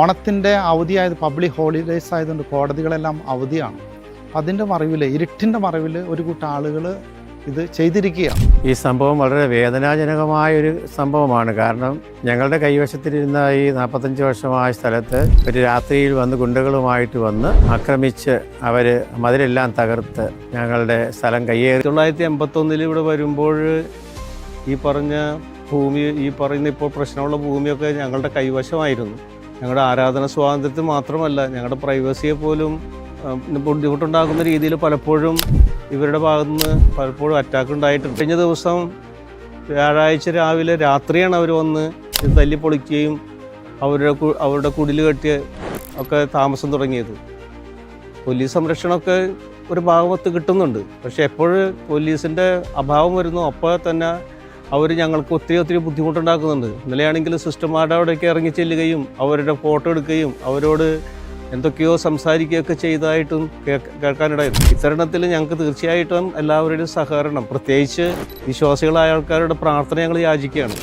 ഓണത്തിന്റെ അവധിയായത് public holidays ആയതുകൊണ്ട് കോടതികളെല്ലാം അവധിയാണ്. അതിന്റെ മറവിൽ ഇരുട്ടിന്റെ മറവിൽ ഒരു കൂട്ടം ആളുകൾ ഇത് ചെയ്തിരിക്കുകയാണ്. ഈ സംഭവം വളരെ വേദനാജനകമായ ഒരു സംഭവമാണ്. കാരണം ഞങ്ങളുടെ കൈവശത്തിലിരുന്ന ഈ നാൽപ്പത്തഞ്ച് വർഷമായ സ്ഥലത്ത് ഒരു രാത്രിയിൽ വന്ന് ഗുണ്ടകളുമായിട്ട് വന്ന് ആക്രമിച്ച് അവർ മതിലെല്ലാം തകർത്ത് ഞങ്ങളുടെ സ്ഥലം കയ്യേറി. തൊള്ളായിരത്തി എൺപത്തൊന്നിൽ ഇവിടെ വരുമ്പോൾ ഈ പറഞ്ഞ ഭൂമി ഈ പറയുന്ന ഇപ്പോൾ പ്രശ്നമുള്ള ഭൂമിയൊക്കെ ഞങ്ങളുടെ കൈവശമായിരുന്നു. ഞങ്ങളുടെ ആരാധന സ്വാതന്ത്ര്യത്തിൽ മാത്രമല്ല ഞങ്ങളുടെ പ്രൈവസിയെ പോലും ബുദ്ധിമുട്ടുണ്ടാക്കുന്ന രീതിയിൽ പലപ്പോഴും ഇവരുടെ ഭാഗത്തുനിന്ന് പലപ്പോഴും അറ്റാക്ക് ഉണ്ടായിട്ടുണ്ട്. കഴിഞ്ഞ ദിവസം വ്യാഴാഴ്ച രാവിലെ രാത്രിയാണ് അവർ വന്ന് തല്ലി പൊളിക്കുകയും അവരുടെ അവരുടെ കുടിൽ കെട്ടി ഒക്കെ താമസം തുടങ്ങിയത്. പോലീസ് സംരക്ഷണമൊക്കെ ഒരു ഭാഗത്ത് കിട്ടുന്നുണ്ട്. പക്ഷെ എപ്പോഴും പോലീസിന്റെ അഭാവം വരുന്നു അപ്പോൾ തന്നെ അവർ ഞങ്ങൾക്ക് ഒത്തിരി ഒത്തിരി ബുദ്ധിമുട്ടുണ്ടാക്കുന്നുണ്ട്. ഇന്നലെയാണെങ്കിൽ സിസ്റ്റർമാരുടെ അവിടേക്ക് ഇറങ്ങി ചെല്ലുകയും അവരുടെ ഫോട്ടോ എടുക്കുകയും അവരോട് എന്തൊക്കെയോ സംസാരിക്കുകയൊക്കെ ചെയ്തതായിട്ടും കേൾക്ക- കേൾക്കാനിടയായിരുന്നു ഇത്തരണത്തിൽ ഞങ്ങൾക്ക് തീർച്ചയായിട്ടും എല്ലാവരുടെയും സഹകരണം പ്രത്യേകിച്ച് വിശ്വാസികളായ ആൾക്കാരുടെ പ്രാർത്ഥന ഞങ്ങൾ യാചിക്കുകയാണ്.